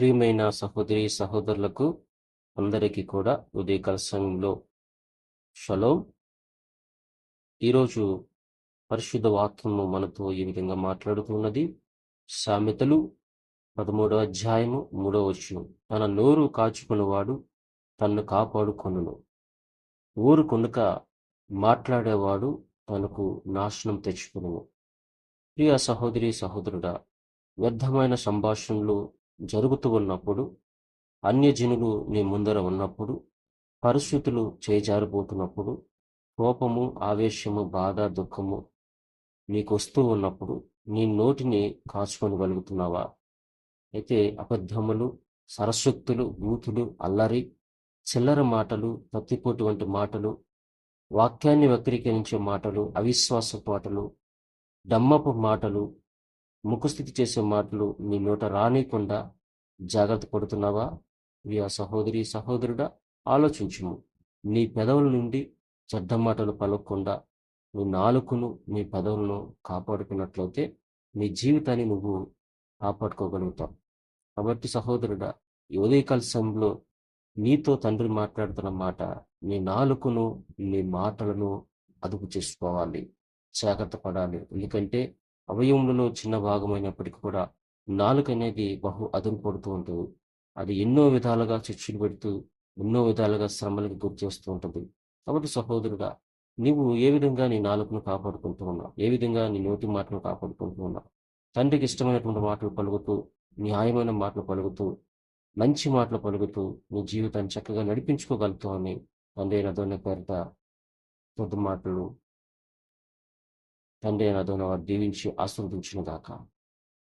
ప్రియమైన సహోదరి సహోదరులకు అందరికీ కూడా ఉదయకాల సమయంలో షలో. ఈరోజు పరిశుద్ధ వాక్యము మనతో ఈ విధంగా మాట్లాడుతున్నది. సామెతలు పదమూడవ అధ్యాయము మూడవ వచనం. తన నోరు కాచుకున్నవాడు తన్ను కాపాడుకొనును. ఊరు కొనుక మాట్లాడేవాడు తనకు నాశనం తెచ్చుకును ప్రియ సహోదరి సహోదరుడా వ్యర్థమైన సంభాషణలు జరుగుతూ ఉన్నప్పుడు అన్యజనులు నీ ముందర ఉన్నప్పుడు పరిస్థితులు చేజారిపోతున్నప్పుడు కోపము ఆవేశము బాధ దుఃఖము నీకు వస్తూ ఉన్నప్పుడు నీ నోటిని కాచుకొనగలుగుతున్నావా? అయితే అబద్ధములు సరస్వక్తులు బూతులు అల్లరి చిల్లర మాటలు తప్పిపోటు వంటి మాటలు వాక్యాన్ని వక్రీకరించే మాటలు అవిశ్వాస మాటలు డమ్మపు మాటలు ముఖస్థితి చేసే మాటలు నీ నోట రానికుండా జాగ్రత్త పడుతున్నావా? ప్రియ సహోదరి సహోదరుడా ఆలోచించుము. నీ పెదవుల నుండి చెడ్డ మాటలు పలకకుండా నీ నాలుకను నీ పెదవులను కాపాడుకున్నట్లయితే నీ జీవితాన్ని నువ్వు కాపాడుకోగలుగుతావు. కాబట్టి సహోదరుడా ఈ ఉదయకాల సమయంలో నీతో తండ్రి మాట్లాడుతున్న మాట నీ నాలుకను నీ మాటలను అదుపు చేసుకోవాలి. జాగ్రత్త పడాలి. ఎందుకంటే అవయవములలో చిన్న భాగమైనప్పటికీ కూడా నాలుక అనేది బహు అదుపు పడుతూ ఉంటుంది అది ఎన్నో విధాలుగా చర్చలు పెడుతూ ఎన్నో విధాలుగా శ్రమలకు గురి చేస్తూ ఉంటుంది. కాబట్టి సహోదరుడా నీవు ఏ విధంగా నీ నాలుకను కాపాడుకుంటూ ఉన్నావు? ఏ విధంగా నీ నోటి మాటను కాపాడుకుంటూ ఉన్నావు? తండ్రికి ఇష్టమైనటువంటి మాటలు పలుకుతూ న్యాయమైన మాటలు పలుకుతూ మంచి మాటలు పలుకుతూ నీ జీవితాన్ని చక్కగా నడిపించుకోగలుగుతావు అని తండ్రి నదోని పేరిట కొద్ది మాటలు తండ్రి అయిన అదోన దీవించి ఆస్వాదించిన గాక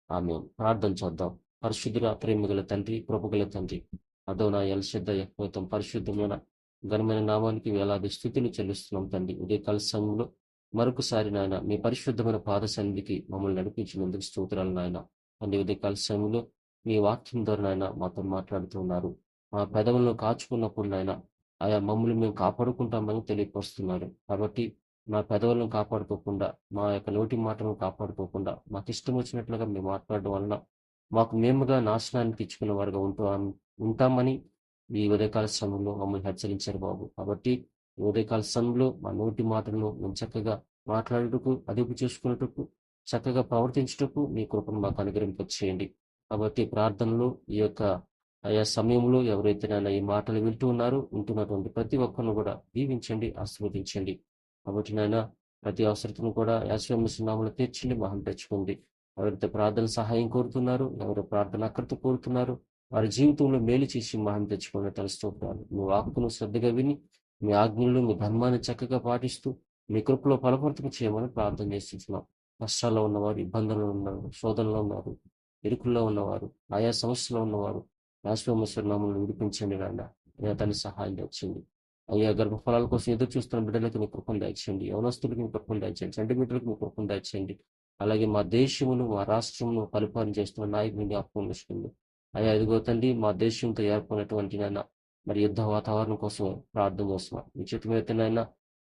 ఆమె ప్రార్థన చేద్దాం. పరిశుద్ధుల ప్రేమిగల తండ్రి కృపగల తండ్రి అదోన ఎల్సిద్ధ ఎక్కువతం పరిశుద్ధమైన ఘనమైన నామానికి వేలాది స్థుతులు చెల్లిస్తున్నాం తండ్రి. ఉదయకాల సమయంలో మరొకసారి నాయన మీ పరిశుద్ధమైన పాద సన్నిధికి మమ్మల్ని నడిపించినందుకు స్తోత్రాలు నాయన. తండ్రి ఉదయకాల సమయంలో మీ వాక్యం ద్వారా నాయన మాతో మాట్లాడుతున్నారు మా పెదవులను కాచుకున్నప్పుడు నాయన ఆయా మమ్మల్ని మేము కాపాడుకుంటామని తెలియపరుస్తున్నారు. కాబట్టి మా పెదవులను కాపాడుకోకుండా మా యొక్క నోటి మాటలను కాపాడుకోకుండా మాకు ఇష్టం వచ్చినట్లుగా మేము మాట్లాడడం వలన మాకు మేముగా నాశనాన్ని తెచ్చుకునే వారుగా ఉంటాం ఉంటామని ఈ ఉదయకాల సమయంలో మమ్మల్ని హెచ్చరించారు బాబు. కాబట్టి ఉదయకాల సమయంలో మా నోటి మాటలను మేము చక్కగా మాట్లాడుటకు అదుపు చేసుకున్నట్టుకు చక్కగా ప్రవర్తించుటకు మీ కృపను మాకు అనుగ్రహింపచేయండి. కాబట్టి ప్రార్థనలు ఈ యొక్క ఆయా సమయంలో ఎవరైతే ఈ మాటలు వింటూ ఉన్నారో ఉంటున్నటువంటి ప్రతి ఒక్కరిని కూడా దీవించండి ఆశీర్వదించండి. కాబట్టి నాయన ప్రతి అవసరతను కూడా యాశ్వమిస్తున్నాములు తీర్చండి మహం తెచ్చుకోండి. ఎవరైతే ప్రార్థన సహాయం కోరుతున్నారు ఎవరు ప్రార్థన అక్కడితో కోరుతున్నారు. వారి జీవితంలో మేలు చేసి మహం తెచ్చుకుని తెలుస్తుంటారు మీ వాక్కును శ్రద్ధగా విని మీ ఆజ్ఞలు మీ ధర్మాన్ని చక్కగా పాటిస్తూ మీ కృపలో ఫలపర్తకు చేయమని ప్రార్థన చేస్తున్నాం. కష్టాల్లో ఉన్నవారు ఇబ్బందుల్లో ఉన్నారు శోధనలో ఉన్నారు ఇరుకుల్లో ఉన్నవారు ఆయా సమస్యలో ఉన్నవారు యాశ్వమేశ్వర విడిపించండి రాండా తన సహాయం తెచ్చింది అయ్యా గర్భఫలాల కోసం ఎదురు చూస్తున్న బిడ్డలకు మీ కృపను దాచేయండి. యవనస్తులకు మీ కృపను దాచేయండి. సెంటిమీటర్లకు మీ కృపను దాచేయండి. అలాగే మా దేశమును మా రాష్ట్రమును పరిపాలన చేస్తున్న నాయకుని జ్ఞాపకం చేసుకోండి అయ్యా ఇదిగో తండ్రి మా దేశంతో ఏర్పడినటువంటి నాయన మరి యుద్ధ వాతావరణం కోసం ప్రార్థన చేస్తున్నాం మీ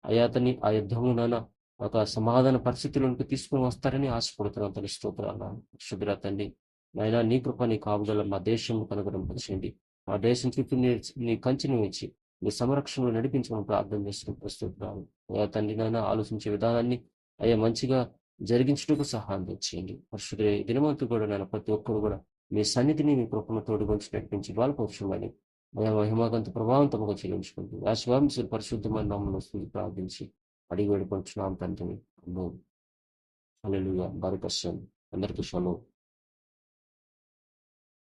అయ్యా అతని ఆ యుద్ధమునైనా ఒక సమాధాన పరిస్థితులకు తీసుకుని వస్తారని ఆశపడుతున్నాం తన స్తోత్రాలు శుభ్ర తండ్రి నాయన నీ కృప నీ కాపుదల మా దేశం కనుగొనింపచేయండి మా దేశం చుట్టూ నీ నీ కంచెను ఇచ్చి మీ సంరక్షణలో నడిపించమని ప్రార్థన చేసుకుని ప్రస్తుతం తండ్రి నాయన ఆలోచించే విధానాన్ని అయ్యా మంచిగా జరిగించుటకు సహాయం తెచ్చేయండి పరిశుద్ధి దినమంతు కూడా నేను ప్రతి ఒక్కరు కూడా మీ సన్నిధిని మీ కృపను తోడుగొంచి నడిపించి బలపరచమని అయా మహిమాగంత ప్రభావంతముగా చెల్లించుకుంటూ యాశ్వాంశ పరిశుద్ధమైన నామను ప్రార్థించి అడిగి వేడుకొంచున్నాం తండ్రిని అల్లు అల్లెలుగా అందరికీ షలో.